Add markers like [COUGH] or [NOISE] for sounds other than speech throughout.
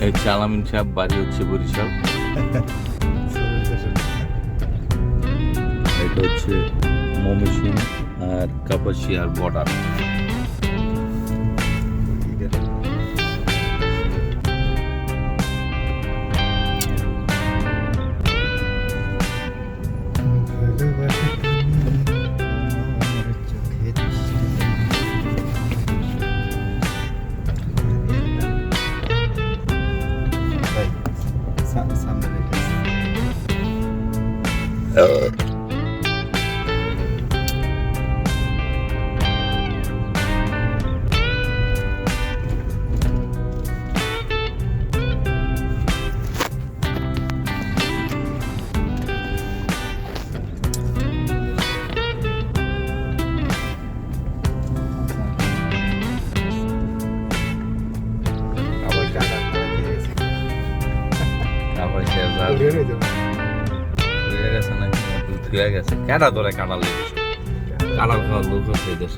এই চালামিন সাহেব বাড়ি হচ্ছে বরিশাল। [LAUGHS] এটা হচ্ছে মমিসিং আর কাপাসিয়ার বর্ডার। সামনে গেছে তুই গেছে। কেডা ধরে কাটাল কাটাল খাওয়ার লোক হচ্ছে দেশ।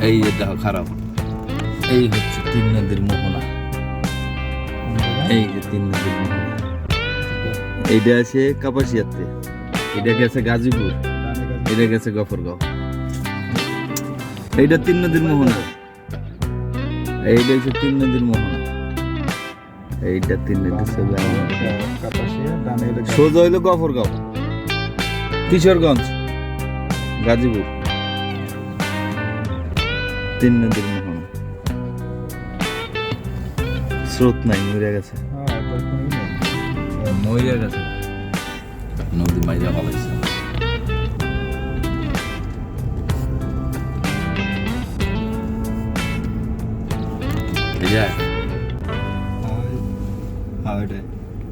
এই খারাপ। এই হচ্ছে তিন নদীর মোহনা। এই যে তিন নদীর মোহনা। এইটা আছে কাপাসিয়াতে। এটা গেছে গাজীপুর। এটা গেছে গফরগাঁও। এইটা তিন নদীর মোহনা। এইটা হচ্ছে তিন নদীর মোহনা। এইটা তিন ডানে হলে সোজা হইল গফরগাঁও কিশোরগঞ্জ গাজীপুর। তিন নদীর মোহনা স্রোত নাই মরে গেছে। হ্যাঁ তার কোনো ই নেই মরে গেছে। নদী মাইরা এই যে